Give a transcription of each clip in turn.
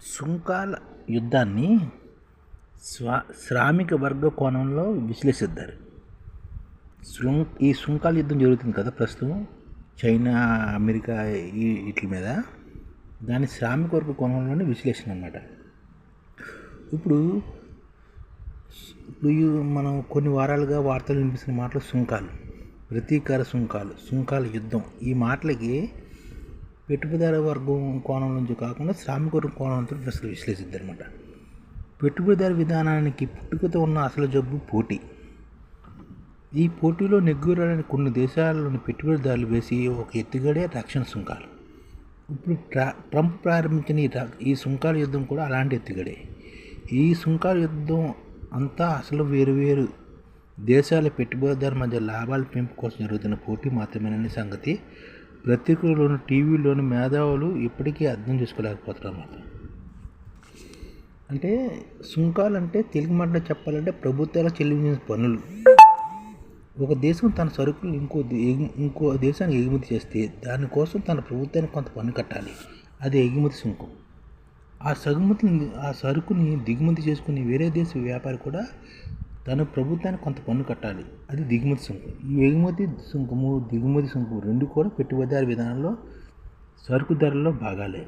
సుంకాల యుద్ధాన్ని స్వా శ్రామిక వర్గ కోణంలో విశ్లేషిద్దారు. శృం ఈ సుంకాల యుద్ధం జరుగుతుంది కదా ప్రస్తుతం. చైనా అమెరికా ఈ వీటి మీద. దాని శ్రామిక వర్గ కోణంలోనే విశ్లేషణ అన్నమాట. ఇప్పుడు ఇప్పుడు ఈ మనం కొన్ని వారాలుగా వార్తలు వినిపిస్తున్న మాటలు సుంకాలు. ప్రతీకార సుంకాలు సుంకాల యుద్ధం. ఈ మాటలకి పెట్టుబడిదార వర్గం కోణం నుంచి కాకుండా శ్రామిక వర్గం కోణంతో అసలు విశ్లేషిద్దారు అనమాట పెట్టుబడిదారు విధానానికి పుట్టుకతో ఉన్న అసలు జబ్బు పోటీ. ఈ పోటీలో నెగ్గురాలని కొన్ని దేశాలలోని పెట్టుబడిదారులు వేసి ఒక ఎత్తుగడే రక్షణ సుంకాలు. ఇప్పుడు ట్రా ట్రంప్ ప్రారంభించిన ఈ ఈ సుంకాల యుద్ధం కూడా అలాంటి ఎత్తుగడే. ఈ సుంకాల యుద్ధం అంతా అసలు వేరు వేరు దేశాల పెట్టుబడిదారుల మధ్య లాభాల పెంపు కోసం జరుగుతున్న పోటీ మాత్రమేనని సంగతి ప్రత్యేకలోని టీవీలోని మేధావులు ఇప్పటికీ అర్థం చేసుకోలేకపోతున్నారు అన్నమాట అంటే సుంకాలు అంటే తెలుగు మాటలో చెప్పాలంటే ప్రభుత్వాలు చెల్లించిన పన్నులు ఒక దేశం తన సరుకులు ఇంకో ఎగు- ఇంకో దేశానికి ఎగుమతి చేస్తే దానికోసం తన ప్రభుత్వానికి కొంత పన్ను కట్టాలి. అది ఎగుమతి సుంకం. ఆ సగుమతిని ఆ సరుకుని దిగుమతి చేసుకుని వేరే దేశ వ్యాపారి కూడా తన ప్రభుత్వానికి కొంత పన్ను కట్టాలి. అది దిగుమతి సుంకం. ఈ ఎగుమతి సుంకము దిగుమతి సుంకం రెండు కూడా పెట్టుబడిదారు విధానంలో సరుకు ధరల్లో భాగాలే.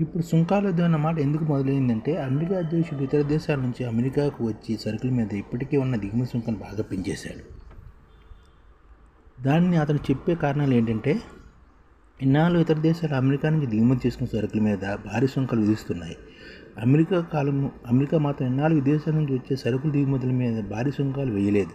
ఇప్పుడు సుంకాల యుద్ధం అన్న మాట ఎందుకు మొదలైందంటే అమెరికా అధ్యక్షుడు ఇతర దేశాల నుంచి అమెరికాకు వచ్చి సరుకుల మీద ఇప్పటికే ఉన్న దిగుమతి సుంకం బాగా పెంచేశాడు. దాన్ని అతను చెప్పే కారణాలు ఏంటంటే ఇన్నాళ్ళు ఇతర దేశాలు అమెరికా నుంచి దిగుమతి చేసుకున్న సరుకుల మీద భారీ సుంకాలు విధిస్తున్నాయి. అమెరికా కాలము అమెరికా మాత్రం ఎన్నాళ్ళు విదేశాల నుంచి వచ్చే సరుకుల దిగుమతుల మీద భారీ సుంకాలు వేయలేదు.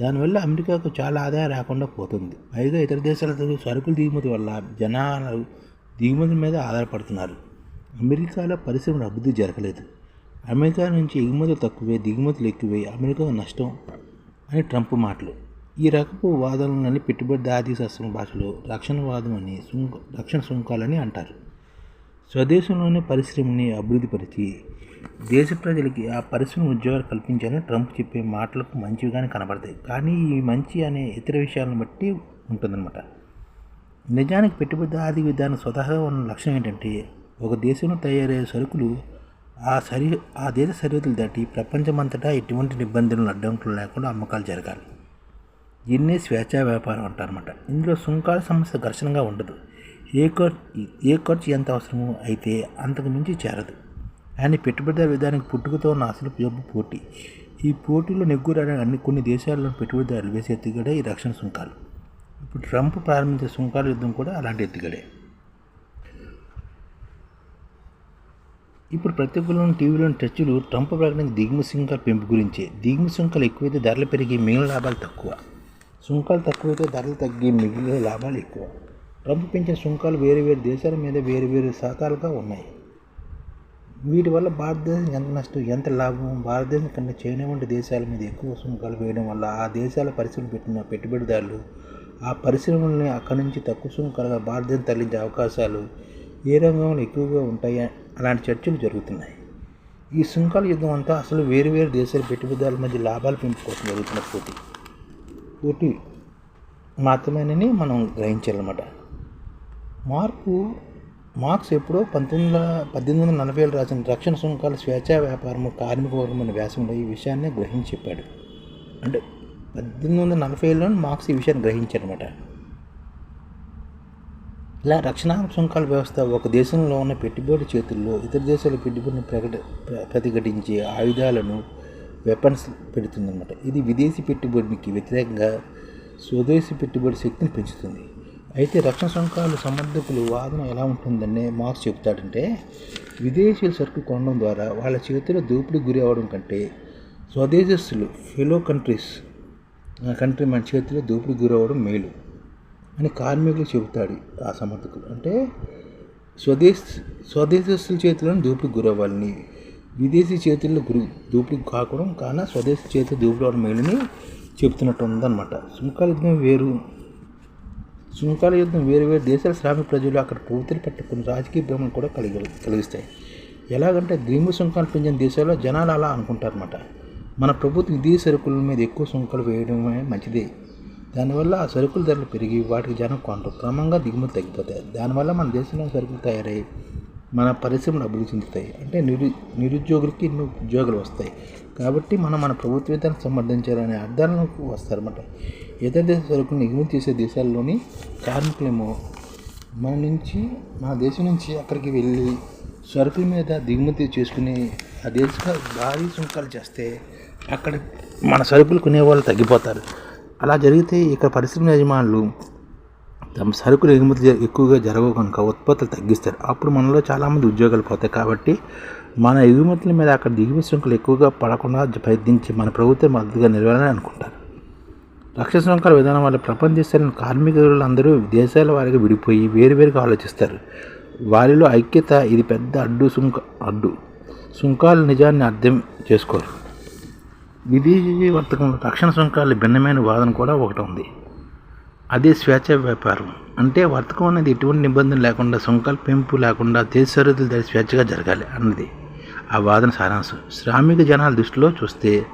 దానివల్ల అమెరికాకు చాలా ఆదాయం రాకుండా పోతుంది. పైగా ఇతర దేశాలతో సరుకుల దిగుమతి వల్ల జనాలు దిగుమతుల మీద ఆధారపడుతున్నారు. అమెరికాలో పరిశ్రమలు అభివృద్ధి జరగలేదు. అమెరికా నుంచి ఎగుమతులు తక్కువే దిగుమతులు ఎక్కువే అమెరికా నష్టం అని ట్రంప్ మాటలు. ఈ రకపు వాదనలని పెట్టుబడిదారీ శాస్త్రం భాషలో రక్షణవాదం అని సుంక రక్షణ సుంకాలని అంటారు. స్వదేశంలోని పరిశ్రమని అభివృద్ధిపరిచి దేశ ప్రజలకి ఆ పరిశ్రమ ఉద్యోగాలు కల్పించాలని ట్రంప్ చెప్పే మాటలకు మంచివిగానే కనబడతాయి. కానీ ఈ మంచి అనే ఇతర విషయాలను బట్టి ఉంటుందన్నమాట. నిజానికి పెట్టుబడిదారీ విధానం స్వతహాగా ఉన్న లక్షణం ఏంటంటే ఒక దేశంలో తయారయ్యే సరుకులు ఆ సరి ఆ దేశ సరిహద్దులు దాటి ప్రపంచమంతటా ఎటువంటి నిబంధనలు అడ్డంకులు లేకుండా అమ్మకాలు జరగాలి. దీన్నే స్వేచ్ఛా వ్యాపారం అంటారన్నమాట. ఇందులో సుంకాల సమస్య ఘర్షణగా ఉండదు. ఏ ఖర్చు ఏ ఖర్చు ఎంత అవసరమో అయితే అంతకు మించి చేరదు. ఆయన పెట్టుబడిదారు విధానానికి పుట్టుకతో ఉన్న అసలు జబ్బు పోటీ. ఈ పోటీలో నెగ్గురాడని అన్ని కొన్ని దేశాల్లో పెట్టుబడిదారులు వేసే ఎత్తుగడే ఈ రక్షణ సుంకాలు. ఇప్పుడు ట్రంప్ ప్రారంభించే సుంకాల యుద్ధం కూడా అలాంటి ఎత్తుగడే. ఇప్పుడు ప్రతి ఒక్కరు టీవీలోని చర్చలు ట్రంప్ ప్రకటించిన దిగుమతి సుంకాల పెంపు గురించే. దిగుమతి సుంకాలు ఎక్కువైతే ధరలు పెరిగి మిగిలిన లాభాలు తక్కువ. సుంకాలు తక్కువైతే ధరలు తగ్గి మిగిలిన లాభాలు ఎక్కువ. ట్రంప్ పెంచిన సుంకాలు వేరు వేరు దేశాల మీద వేరు వేరు శాతాలుగా ఉన్నాయి. వీటి వల్ల భారతదేశం ఎంత నష్టం ఎంత లాభం భారతదేశం కంటే చైనా వంటి దేశాల మీద ఎక్కువ సుంకాలు వేయడం వల్ల ఆ దేశాల పరిశ్రమలు పెట్టిన పెట్టుబడిదారులు ఆ పరిశ్రమల్ని అక్కడి నుంచి తక్కువ సుంకాలుగా భారతదేశం తరలించే అవకాశాలు ఏ రంగంలో ఎక్కువగా ఉంటాయి అలాంటి చర్చలు జరుగుతున్నాయి. ఈ సుంకాల యుద్ధం అంతా అసలు వేరు వేరు దేశాల పెట్టుబడిదారుల మధ్య లాభాలు పెంపు కోసం జరుగుతున్న పోటీ. పోటీ మాత్రమేనని మనం గ్రహించాలన్నమాట. మార్పు మార్క్స్ ఎప్పుడో పంతొమ్మిది వందల పద్దెనిమిది వందల నలభై ఏళ్ళు రాసిన రక్షణ సుంకాల స్వేచ్ఛా వ్యాపారము కార్మిక వర్గం అనే వ్యాసంలో ఈ విషయాన్ని గ్రహించి చెప్పాడు. అంటే పద్దెనిమిది వందల నలభై ఏళ్ళలో మార్క్స్ ఈ విషయాన్ని గ్రహించాడనమాట ఇలా రక్షణాత్మక సుంకాల వ్యవస్థ ఒక దేశంలో ఉన్న పెట్టుబడి చేతుల్లో ఇతర దేశాల పెట్టుబడిని ప్రకట ప్రతిఘటించే ఆయుధాలను వెపన్స్ పెడుతుందన్నమాట. ఇది విదేశీ పెట్టుబడికి వ్యతిరేకంగా స్వదేశీ పెట్టుబడి శక్తిని పెంచుతుంది. అయితే రక్షణ సంఘాలు సమర్థకులు వాదన ఎలా ఉంటుందనే మార్క్స్ చెబుతాడంటే విదేశీయుల సరుకు కొనడం ద్వారా వాళ్ళ చేతిలో దూపిడి గురి అవ్వడం కంటే స్వదేశస్తులు ఫెలో కంట్రీస్ కంట్రీ మన చేతిలో దూపిడి గురి అవ్వడం మేలు అని కార్మికులు చెబుతాడు ఆ సమర్థకులు అంటే స్వదేశ్ స్వదేశస్తుల చేతిలో దూపిడి గురవ్వాలని విదేశీ చేతుల్లో గురి దూపిడి కాకూడదు కానీ స్వదేశీ చేతులు దూపిడి అవ్వడం మేలని చెప్తున్నట్టు ఉందన్నమాట. సుంకాల వేరు. సుంకాల యుద్ధం వేరు వేరు దేశాల శ్రామిక ప్రజలు అక్కడ పూర్తిని పట్టుకుని రాజకీయ భ్రమను కూడా కలిగి కలిగిస్తాయి. ఎలాగంటే దిగుమతి సుంకాలు పెంచిన దేశాల్లో జనాలు అలా అనుకుంటారన్నమాట. మన ప్రభుత్వం ఇదే సరుకుల మీద ఎక్కువ సుంకాలు వేయడమే మంచిదే. దానివల్ల ఆ సరుకుల ధరలు పెరిగి వాటికి జనం కొంటారు క్రమంగా దిగుమతి తగ్గిపోతాయి. దానివల్ల మన దేశంలో సరుకులు తయారై మన పరిశ్రమలు అభివృద్ధి చెందుతాయి. అంటే నిరు నిరుద్యోగులకి ఎన్నో ఉద్యోగాలు వస్తాయి. కాబట్టి మనం మన ప్రభుత్వ విధానం సమర్థించాలనే అర్థాలకు వస్తారన్నమాట. ఇతర దేశ సరుకులను ఎగుమతి చేసే దేశాల్లోని కార్మికులేమో మన నుంచి మన దేశం నుంచి అక్కడికి వెళ్ళి సరుకుల మీద దిగుమతి చేసుకుని ఆ దేశ భారీ సుంకాలు చేస్తే అక్కడ మన సరుకులు కొనేవాళ్ళు తగ్గిపోతారు. అలా జరిగితే ఇక్కడ పరిశ్రమ యజమానులు తమ సరుకులు ఎగుమతి ఎక్కువగా జరగవు కనుక ఉత్పత్తులు తగ్గిస్తారు. అప్పుడు మనలో చాలామంది ఉద్యోగాలు పోతాయి కాబట్టి మన ఎగుమతుల మీద అక్కడ దిగుమతి సుంకలు ఎక్కువగా పడకుండా ప్రయత్నించి మన ప్రభుత్వం మద్దతుగా నిలవాలని అనుకుంటారు. రక్షణ సుంకాల విధానం వల్ల ప్రపంచ కార్మికులు కార్మికులందరూ దేశాల వారికి విడిపోయి వేరువేరుగా ఆలోచిస్తారు. వారిలో ఐక్యత ఇది పెద్ద అడ్డు సుంక అడ్డు సుంకాలు నిజాన్ని అర్థం చేసుకోరు. విదేశీ వర్తకంలో రక్షణ సుంకాల భిన్నమైన వాదన కూడా ఒకటి ఉంది. అదే స్వేచ్ఛ వ్యాపారం. అంటే వర్తకం అనేది ఎటువంటి నిబంధన లేకుండా సుంకాలు పెంపు లేకుండా దేశ సరిహద్దులు దాడి స్వేచ్ఛగా జరగాలి అన్నది ఆ వాదన సారాంశం. శ్రామిక జనాల దృష్టిలో చూస్తే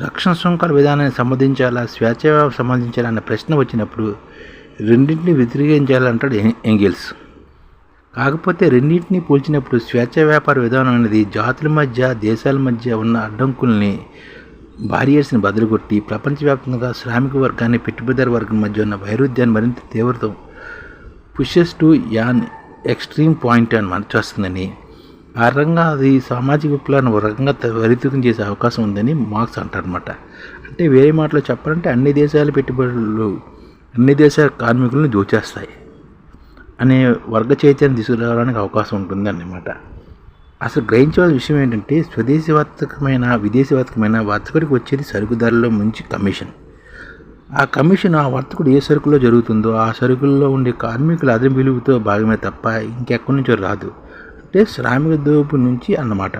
రక్షణ సుంకాల విధానాన్ని సంబంధించాలా స్వేచ్ఛ వ్యాపారం సంబంధించాలా అన్న ప్రశ్న వచ్చినప్పుడు రెండింటిని వ్యతిరేకించాలంటాడు ఎం- ఎంగిల్స్. కాకపోతే రెండింటినీ పోల్చినప్పుడు స్వేచ్ఛ వ్యాపార విధానం అనేది జాతుల మధ్య దేశాల మధ్య ఉన్న అడ్డంకుల్ని బారియర్స్ని బదులుగొట్టి ప్రపంచవ్యాప్తంగా శ్రామిక వర్గాన్ని పెట్టుబడిదారు వర్గం మధ్య ఉన్న వైరుధ్యాన్ని మరింత తీవ్రతం pushes to an extreme point అని వస్తుందని ఆ రకంగా అది సామాజిక విప్లవాన్ని ఒక రకంగా త్వరితగం చేసే అవకాశం ఉందని మార్క్స్ అంటారనమాట అంటే వేరే మాటలో చెప్పాలంటే అన్ని దేశాల పెట్టుబడులు అన్ని దేశాల కార్మికులను దోచేస్తాయి అనే వర్గ చైతన్యం తీసుకురావడానికి అవకాశం ఉంటుంది అన్నమాట అసలు గ్రహించవలసిన విషయం ఏంటంటే స్వదేశీ వర్తకమైన విదేశీ వర్తకమైన వర్తకుడికి వచ్చేది సరుకు ధరలో మంచి కమిషన్. ఆ కమిషన్ ఆ వర్తకుడు ఏ సరుకులో జరుగుతుందో ఆ సరుకుల్లో ఉండే కార్మికుల అదన విలువతో భాగమే తప్ప ఇంకెక్కడి నుంచో రాదు. అంటే శ్రామిక దోపు నుంచి అన్నమాట.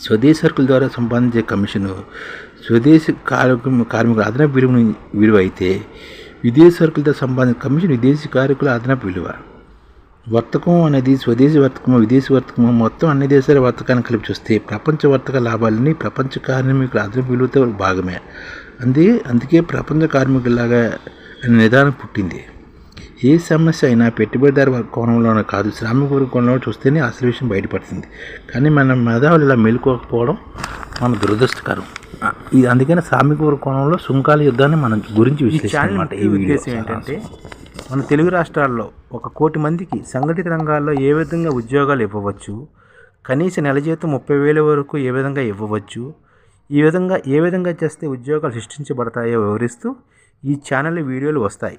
స్వదేశీ సరుకుల ద్వారా సంపాదించే కమిషను స్వదేశీ కార్మిక కార్మికుల అదనపు విలువ విలువ అయితే విదేశీ సరుకులతో సంపాదించిన కమిషన్ విదేశీ కార్మికుల అదనపు విలువ. వర్తకం అనేది స్వదేశీ వర్తకము విదేశీ వర్తకము మొత్తం అన్ని దేశాల వర్తకాన్ని కలిపి చూస్తే ప్రపంచ వర్తక లాభాలని ప్రపంచ కార్మికుల అదనపు విలువతో భాగమే. అందుకే అందుకే ప్రపంచ కార్మికులాగా అనే నిదానం పుట్టింది. ఏ సమస్య అయినా పెట్టుబడిదారు కోణంలోనే కాదు శ్రామిక వర్గ కోణంలో చూస్తేనే అసలు విషయం బయటపడుతుంది. కానీ మన మేధావులు ఇలా మేలుకోకపోవడం మన దురదృష్టకరం. ఇది అందుకని శ్రామిక వర్గ కోణంలో సుంకాల యుద్ధాన్ని మనం గురించి ఈ విశ్లేషించాలి ఛానల్ అన్నమాట ముఖ్య ఉద్దేశం ఏంటంటే మన తెలుగు రాష్ట్రాల్లో ఒక కోటి మందికి సంఘటిత రంగాల్లో ఏ విధంగా ఉద్యోగాలు ఇవ్వవచ్చు కనీస నెల జీతం ముప్పై వేల వరకు ఏ విధంగా ఇవ్వవచ్చు ఈ విధంగా ఏ విధంగా చేస్తే ఉద్యోగాలు సృష్టించబడతాయో వివరిస్తూ ఈ ఛానల్ వీడియోలు వస్తాయి.